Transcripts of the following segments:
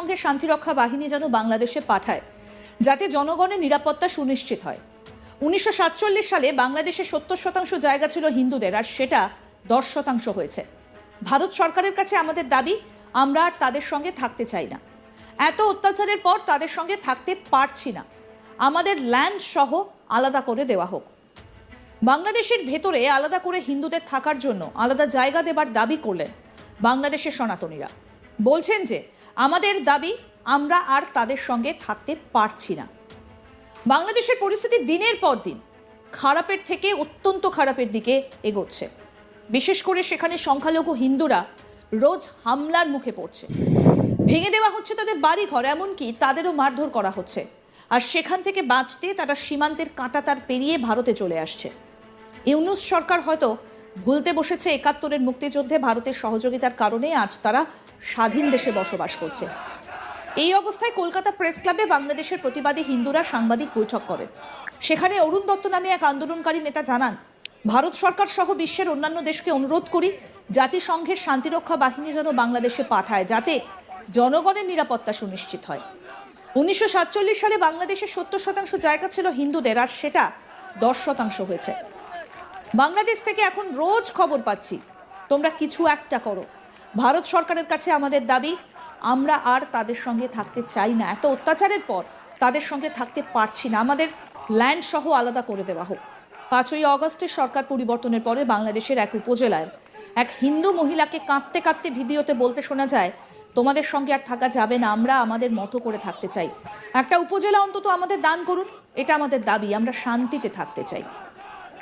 সঙ্গে শান্তিরক্ষা বাহিনী যেন বাংলাদেশে পাঠায়, যাতে জনগণের নিরাপত্তা সুনিশ্চিত হয়। উনিশশো সাতচল্লিশ সালে বাংলাদেশে সত্তর শতাংশ জায়গা ছিল হিন্দুদের, আর সেটা দশ শতাংশ হয়েছে। ভারত সরকারের কাছে আমাদের দাবি, আমরা আর তাদের সঙ্গে থাকতে চাই না। এত অত্যাচারের পর তাদের সঙ্গে থাকতে পারছি না। আমাদের ল্যান্ড সহ আলাদা করে দেওয়া হোক। বাংলাদেশের ভেতরে আলাদা করে হিন্দুদের থাকার জন্য আলাদা জায়গা দেবার দাবি করলেন বাংলাদেশের সনাতনীরা। বলছেন যে আমাদের দাবি, আমরা আর তাদের সঙ্গে থাকতে পারছি না। বাংলাদেশের পরিস্থিতি দিনের পর দিন খারাপের থেকে অত্যন্ত খারাপের দিকে এগোচ্ছে। বিশেষ করে সেখানে সংখ্যালঘু হিন্দুরা রোজ হামলার মুখে পড়ছে। ভেঙে দেওয়া হচ্ছে তাদের বাড়ি ঘর এমনকি তাদেরও মারধর করা হচ্ছে। আর সেখান থেকে বাঁচতে তারা সীমান্তের কাঁটা তার পেরিয়ে ভারতে চলে আসছে। ইউনুস সরকার হয়তো ভুলতে বসেছে একাত্তরের মুক্তিযুদ্ধে ভারতের সহযোগিতার কারণে আজ তারা স্বাধীন দেশে বসবাস করছে। এই অবস্থায় কলকাতা প্রেস ক্লাবে বাংলাদেশের প্রতিবাদী হিন্দুরা সাংবাদিক বৈঠক করেন। সেখানে অরুণ দত্ত নামে এক আন্দোলনকারী নেতা জানান, ভারত সরকার সহ বিশ্বের অন্যান্য দেশকে অনুরোধ করি, জাতিসংঘের শান্তিরক্ষা বাহিনী যেন বাংলাদেশে পাঠায়, যাতে জনগণের নিরাপত্তা সুনিশ্চিত হয়। উনিশশো সাতচল্লিশ সালে বাংলাদেশের সত্তর শতাংশ জায়গা ছিল হিন্দুদের, আর সেটা দশ শতাংশ হয়েছে। বাংলাদেশ থেকে এখন রোজ খবর পাচ্ছি। তোমরা কিছু একটা করো। ভারত সরকারের কাছে আমাদের দাবি, আমরা আর তাদের সঙ্গে থাকতে চাই না। এত অত্যাচারের পর তাদের সঙ্গে থাকতে পারছি না। আমাদের ল্যান্ড সহ আলাদা করে দেওয়া হোক। পাঁচই অগস্টের সরকার পরিবর্তনের পরে বাংলাদেশের এক উপজেলায় এক হিন্দু মহিলাকে কাঁদতে কাঁদতে ভিডিওতে বলতে শোনা যায়, তোমাদের সঙ্গে আর থাকা যাবে না, আমরা আমাদের মতো করে থাকতে চাই। একটা উপজেলা অন্তত আমাদের দান করুন। এটা আমাদের দাবি, আমরা শান্তিতে থাকতে চাই।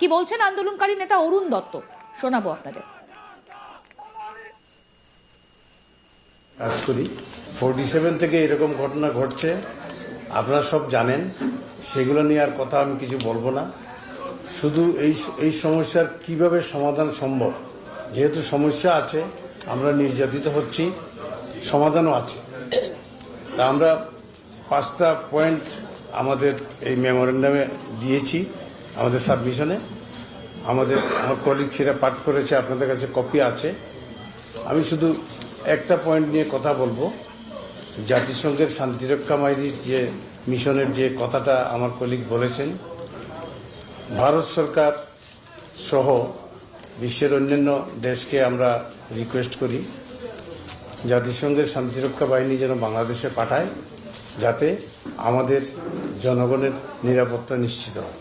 কি বলছেন আন্দোলনকারী নেতা অরুণ দত্ত? শোনাবো আপনাদের। কাজ করি। ফোরটি সেভেন থেকে এরকম ঘটনা ঘটছে, আপনারা সব জানেন, সেগুলো নিয়ে আর কথা আমি কিছু বলব না। শুধু এই এই সমস্যার কীভাবে সমাধান সম্ভব, যেহেতু সমস্যা আছে, আমরা নির্যাতিত হচ্ছি, সমাধানও আছে। তা আমরা পাঁচটা পয়েন্ট আমাদের এই মেমোরেন্ডামে দিয়েছি। আমাদের সাবমিশনে আমাদের, আমার কলিগ সেটা পাঠ করেছে, আপনাদের কাছে কপি আছে। আমি শুধু একটা পয়েন্ট নিয়ে কথা বলব। জাতিসংঘের শান্তিরক্ষা বাহিনীর যে মিশনের যে কথাটা আমার কলিগ বলেছেন, ভারত সরকার সহ বিশ্বের অন্যান্য দেশকে আমরা রিকোয়েস্ট করি, জাতিসংঘের শান্তিরক্ষা বাহিনী যেন বাংলাদেশে পাঠায়, যাতে আমাদের জনগণের নিরাপত্তা নিশ্চিত হয়।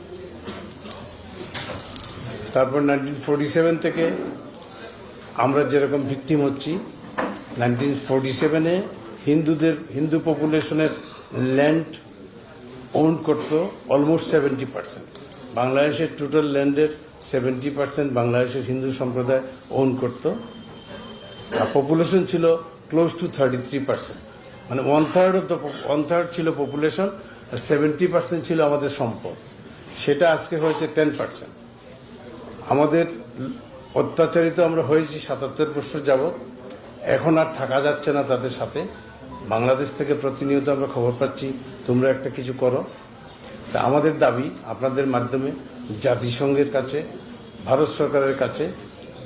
তারপর নাইনটিন ফোরটি সেভেন থেকে আমরা যেরকম ভিকটিম হচ্ছি নাইনটিন ফোরটি সেভেনে হিন্দুদের, হিন্দু পপুলেশনের ল্যান্ড ওন করত অলমোস্ট সেভেন্টি পার্সেন্ট বাংলাদেশের টোটাল ল্যান্ডের সেভেন্টি পার্সেন্ট বাংলাদেশের হিন্দু সম্প্রদায় ওন করত। আর পপুলেশন ছিল close to thirty three percent মানে one third of the one third ছিল পপুলেশন আর সেভেন্টি পার্সেন্ট ছিল আমাদের সম্পদ। সেটা আজকে হয়েছে টেন পার্সেন্ট আমাদের অত্যাচারিত আমরা হয়েছি সাতাত্তর বছর যাবৎ। এখন আর থাকা যাচ্ছে না তাদের সাথে। বাংলাদেশ থেকে প্রতিনিয়ত আমরা খবর পাচ্ছি, তোমরা একটা কিছু করো। তা আমাদের দাবি আপনাদের মাধ্যমে, জাতিসংঘের কাছে, ভারত সরকারের কাছে,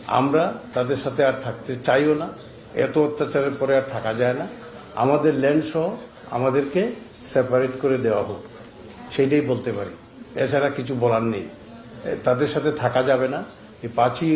আমরা তাদের সাথে আর থাকতে চাইও না। এত অত্যাচারের পরে আর থাকা যায় না। আমাদের ল্যান্ড সহ আমাদেরকে সেপারেট করে দেওয়া হোক। সেইটাই বলতে পারি। এছাড়া কিছু বলার নেই। তাদের সাথে থাকা যাবে না। এই পাঁচই